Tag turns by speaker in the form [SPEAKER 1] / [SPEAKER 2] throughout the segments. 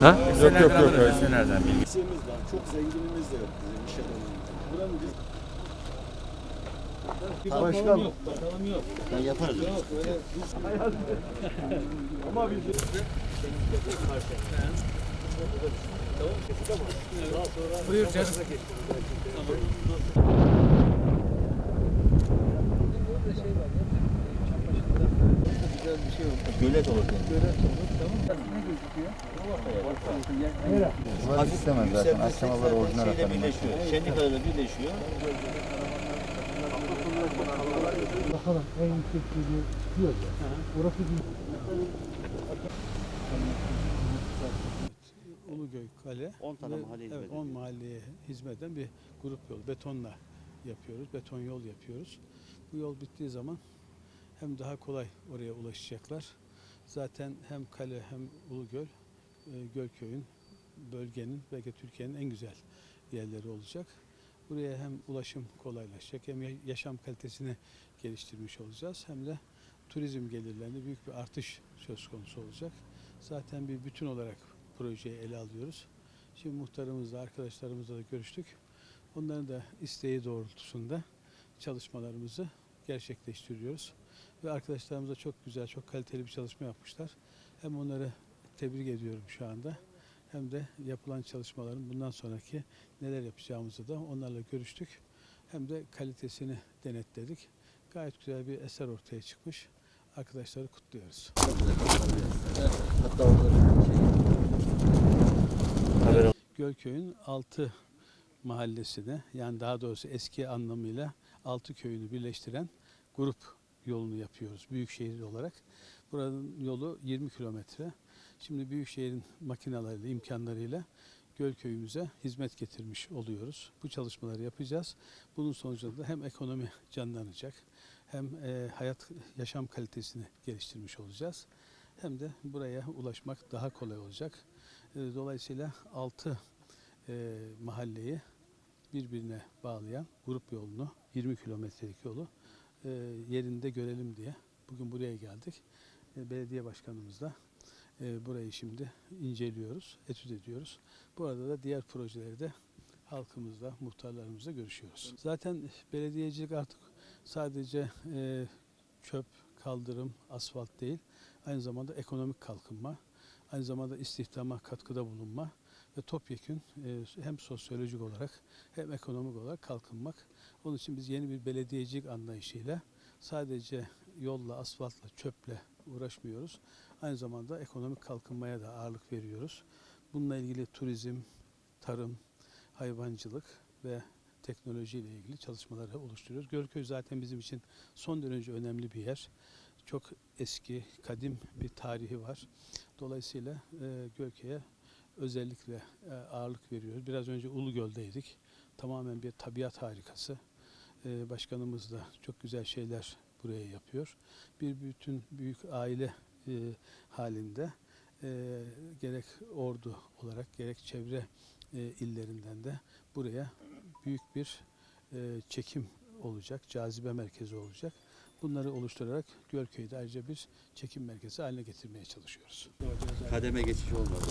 [SPEAKER 1] Ha?
[SPEAKER 2] Yok yok yok. hayır.
[SPEAKER 3] Nereden bilgi?
[SPEAKER 4] Var, çok zenginimiz de yok bizim iş adamımız. Buranın biz...
[SPEAKER 2] Başkan.
[SPEAKER 3] Ben yaparız.
[SPEAKER 4] Ama biz...
[SPEAKER 3] Buyur canım. Gölet olur.
[SPEAKER 2] Hafif istemez zaten. Aşamalar orijinal atarım.
[SPEAKER 3] birleşiyor. Şendikarıyla birleşiyor.
[SPEAKER 5] Bakalım en yüksek seviye çıkıyor ya. Orası bir
[SPEAKER 6] Ulugöy Kale.
[SPEAKER 3] 10 tane
[SPEAKER 6] ve-
[SPEAKER 3] mahalle hizmet
[SPEAKER 6] evet, 10 mahalleye hizmet eden bir grup yol. Betonla yapıyoruz. Beton yol yapıyoruz. Bu yol bittiği zaman hem daha kolay oraya ulaşacaklar. Zaten hem kale hem Ulugöl, Gölköy'ün, bölgenin belki Türkiye'nin en güzel yerleri olacak. Buraya hem ulaşım kolaylaşacak hem ya- yaşam kalitesini geliştirmiş olacağız. Hem de turizm gelirlerinde büyük bir artış söz konusu olacak. Zaten bir bütün olarak projeyi ele alıyoruz. Şimdi muhtarımızla, arkadaşlarımızla da görüştük. Onların da isteği doğrultusunda çalışmalarımızı gerçekleştiriyoruz. Ve arkadaşlarımız da çok güzel, çok kaliteli bir çalışma yapmışlar. Hem onları tebrik ediyorum şu anda. Hem de yapılan çalışmaların bundan sonraki neler yapacağımızı da onlarla görüştük. Hem de kalitesini denetledik. Gayet güzel bir eser ortaya çıkmış. Arkadaşları kutluyoruz.
[SPEAKER 3] Hatta şey.
[SPEAKER 6] Gölköy'ün 6 mahallesine yani daha doğrusu eski anlamıyla 6 köyünü birleştiren grup yolunu yapıyoruz büyükşehir olarak. Buranın yolu 20 kilometre. Şimdi büyükşehirin makinalarıyla, imkanlarıyla Gölköy'ümüze hizmet getirmiş oluyoruz. Bu çalışmaları yapacağız. Bunun sonucunda da hem ekonomi canlanacak, hem e, hayat, yaşam kalitesini geliştirmiş olacağız. Hem de buraya ulaşmak daha kolay olacak. E, Dolayısıyla 6 e, mahalleyi birbirine bağlayan grup yolunu 20 kilometrelik yolu yerinde görelim diye bugün buraya geldik. Belediye başkanımızla e, burayı şimdi inceliyoruz, etüt ediyoruz. Bu arada da diğer projeleri de halkımızla, muhtarlarımızla görüşüyoruz. Zaten belediyecilik artık sadece e, çöp, kaldırım, asfalt değil, aynı zamanda ekonomik kalkınma, aynı zamanda istihdama katkıda bulunma ve topyekün e, hem sosyolojik olarak hem ekonomik olarak kalkınmak. Onun için biz yeni bir belediyecilik anlayışıyla sadece yolla, asfaltla, çöple uğraşmıyoruz. Aynı zamanda ekonomik kalkınmaya da ağırlık veriyoruz. Bununla ilgili turizm, tarım, hayvancılık ve teknolojiyle ilgili çalışmaları oluşturuyoruz. Gölköy zaten bizim için son derece önemli bir yer. Çok eski, kadim bir tarihi var. Dolayısıyla e, Gölköy'e özellikle e, ağırlık veriyoruz. Biraz önce Ulugöl'deydik. Tamamen bir tabiat harikası. E, başkanımız da çok güzel şeyler buraya yapıyor. Bir bütün büyük aile e, halinde e, gerek ordu olarak gerek çevre e, illerinden de buraya büyük bir e, çekim olacak, cazibe merkezi olacak. Bunları oluşturarak Gölköy'de ayrıca bir çekim merkezi haline getirmeye çalışıyoruz.
[SPEAKER 3] Kademe geçiş olmadı.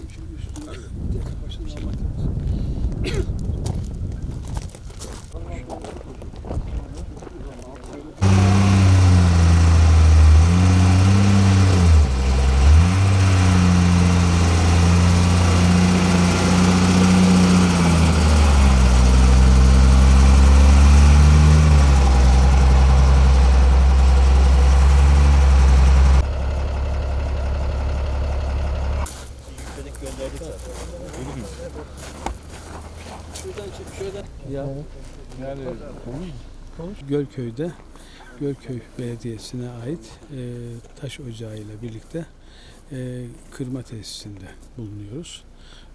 [SPEAKER 3] Yükledik gönderdik zaten.
[SPEAKER 6] Gölköy'de Gölköy Belediyesi'ne ait e, taş ocağı ile birlikte e, kırma tesisinde bulunuyoruz.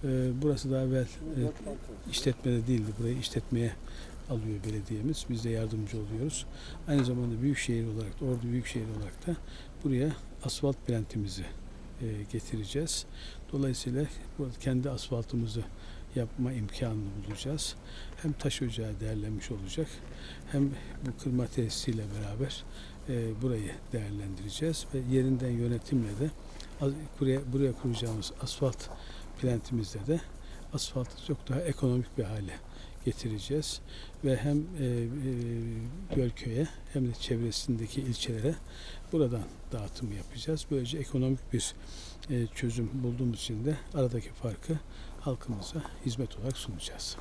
[SPEAKER 6] E, burası daha evvel e, işletmede değildi. Burayı işletmeye alıyor belediyemiz. Biz de yardımcı oluyoruz. Aynı zamanda büyükşehir olarak da, Ordu Büyükşehir olarak da buraya asfalt plantimizi e, getireceğiz. Dolayısıyla kendi asfaltımızı yapma imkanını bulacağız. Hem taş ocağı değerlenmiş olacak hem bu kırma tesisiyle beraber e, burayı değerlendireceğiz ve yerinden yönetimle de buraya, buraya kuracağımız asfalt Plantimizde de asfaltı çok daha ekonomik bir hale getireceğiz ve hem e, e, Gölköy'e hem de çevresindeki ilçelere buradan dağıtım yapacağız. Böylece ekonomik bir e, çözüm bulduğumuz için de aradaki farkı halkımıza hizmet olarak sunacağız.